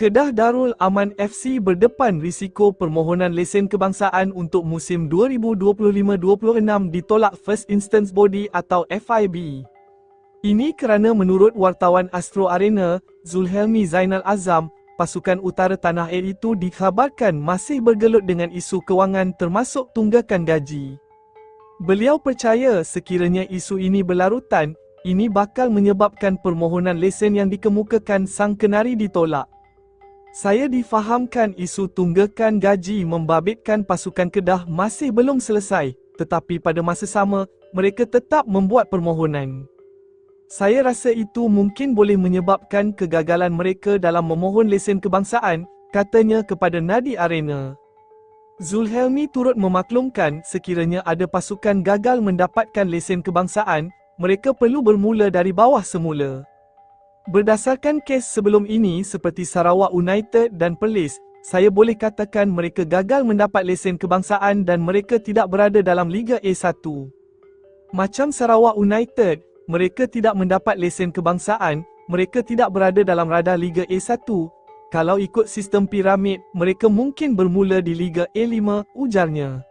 Kedah Darul Aman FC berdepan risiko permohonan lesen kebangsaan untuk musim 2025-26 ditolak First Instance Body atau FIB. Ini kerana menurut wartawan Astro Arena, Zulhelmi Zainal Azam, pasukan utara tanah air itu dikhabarkan masih bergelut dengan isu kewangan termasuk tunggakan gaji. Beliau percaya sekiranya isu ini berlarutan, ini bakal menyebabkan permohonan lesen yang dikemukakan sang kenari ditolak. Saya difahamkan isu tunggakan gaji membabitkan pasukan Kedah masih belum selesai, tetapi pada masa sama, mereka tetap membuat permohonan. Saya rasa itu mungkin boleh menyebabkan kegagalan mereka dalam memohon lesen kebangsaan, katanya kepada Nadi Arena. Zulhelmi turut memaklumkan sekiranya ada pasukan gagal mendapatkan lesen kebangsaan, mereka perlu bermula dari bawah semula. Berdasarkan kes sebelum ini seperti Sarawak United dan Perlis, saya boleh katakan mereka gagal mendapat lesen kebangsaan dan mereka tidak berada dalam Liga A1. Macam Sarawak United, mereka tidak mendapat lesen kebangsaan, mereka tidak berada dalam radar Liga A1. Kalau ikut sistem piramid, mereka mungkin bermula di Liga A5, ujarnya.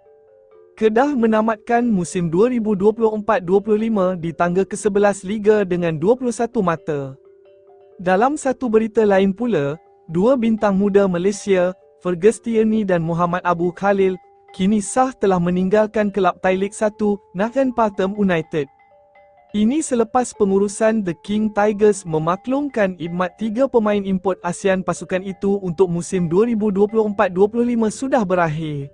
Kedah menamatkan musim 2024-25 di tangga ke-11 Liga dengan 21 mata. Dalam satu berita lain pula, dua bintang muda Malaysia, Fergus Tierney dan Muhammad Abu Khalil, kini sah telah meninggalkan kelab Thai League 1, Nathan Pathum United. Ini selepas pengurusan The King Tigers memaklumkan idmat tiga pemain import ASEAN pasukan itu untuk musim 2024-25 sudah berakhir.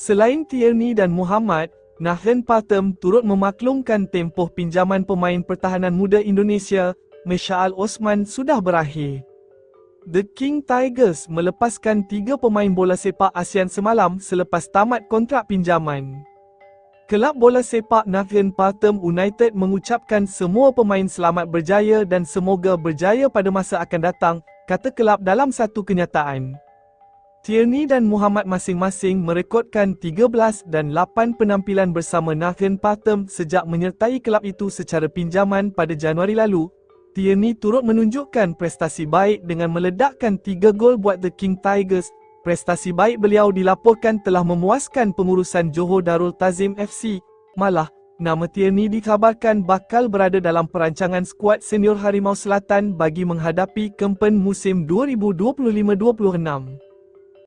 Selain Tierney dan Muhammad, Nathan Pathum turut memaklumkan tempoh pinjaman pemain pertahanan muda Indonesia Meshal Osman sudah berakhir. The King Tigers melepaskan tiga pemain bola sepak ASEAN semalam selepas tamat kontrak pinjaman. Kelab bola sepak Nathan Pathum United mengucapkan semua pemain selamat berjaya dan semoga berjaya pada masa akan datang, kata kelab dalam satu kenyataan. Tierney dan Muhammad masing-masing merekodkan 13 dan 8 penampilan bersama Nathan Pathum sejak menyertai kelab itu secara pinjaman pada Januari lalu, Tierney turut menunjukkan prestasi baik dengan meledakkan 3 gol buat The King Tigers. Prestasi baik beliau dilaporkan telah memuaskan pengurusan Johor Darul Tazim FC. Malah, nama Tierney dikabarkan bakal berada dalam perancangan skuad senior Harimau Selatan bagi menghadapi kempen musim 2025-26.